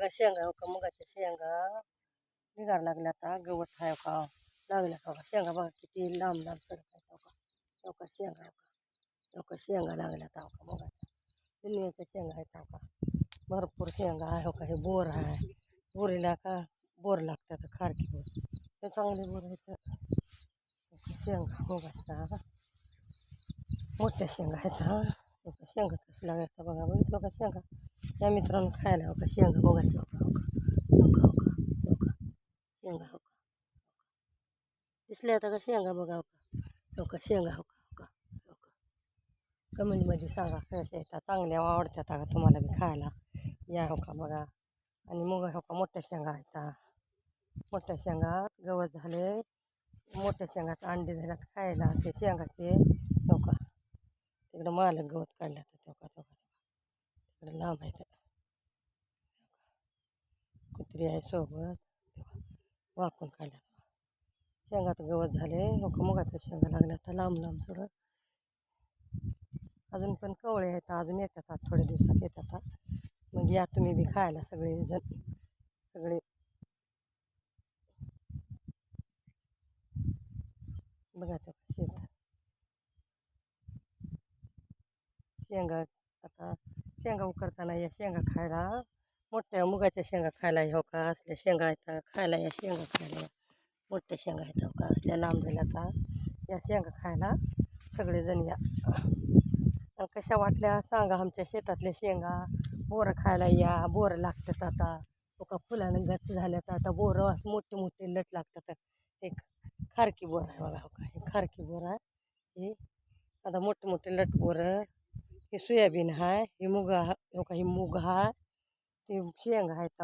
बघा शेंगा हो का मुगाच्या शेंगा. निघायला लागल्या आता गवत आहे का? लागल्या का शेंगा बघा किती लांब लांब सडक आहेत का हो का शेंगा हो का हो का शेंगा लागल्यात हो का मुगाच्या. दुनियाच्या शेंगा आहेत हो का भरपूर शेंगा आहे हो का हे बोर आहे. बोरीला का बोर लागतात खारकी बोर. ते चांगले बोर आहेत. का शेंगा मुगाच्या. मोठ्या शेंगा आहेत हा. का शेंगा कसं लागतात बघा बघितलं का शेंगा? या मित्रांनो खायला हो का शेंगा मुगाच्या हो का हो का हो का हो का हो का शेंगा हो का दिसल्या आता का शेंगा बघा हो का हो का शेंगा हो का हो का हो का कमेंटमध्ये सांगा कशा येतात चांगल्या आवडतात का तुम्हाला बी खायला या हो का बघा आणि मुगा हो का मोठ्या शेंगा आहेत मोठ्या शेंगात गवत झाले मोठ्या शेंगात अंडे झाल्यात खायला ते शेंगाचे हो का तिकडं मालक गवत काढल्यात हो का इकडे लांब आहे. त्यात कुत्री आहे सोबत. वाकून काढल्या शेंगात गवत झाले. हो मुगाचं शेंगा लागल्या आता लांब लांब सोडत अजून पण कवळे आहेत. अजून येतात. थोड्या दिवसात येतात. आता. मग या तुम्ही बी खायला सगळे जण सगळे. बघा त्या शेत शेंगा आता शेंगा उकरताना या शेंगा खायला. मोठ्या मुगाच्या शेंगा खायला हो का? असल्या शेंगा आहेत खायला या शेंगा खायला. या मोठ्या शेंगा आहेत हो का? असल्या लांब झाल्या का? या शेंगा खायला सगळेजण या. आणि कशा वाटल्या? सांगा आमच्या शेतातल्या शेंगा. बोरं खायला या. बोरं लागतात आता. हो का? फुलानं गच्च झाल्यात आता. बोरं असं मोठे मोठे लट लागतात. एक खारकी बोर आहे बघा हो का? हे खारकी बोर आहे. हे आता मोठे मोठे लट बोरं सोयाबीन आहे हे मुग आहे हो का हे मूग आहे ते शेंगा आहेत